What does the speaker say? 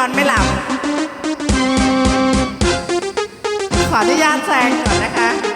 อนไม่หลับ ขออนุญาตแซงก่อนนะคะ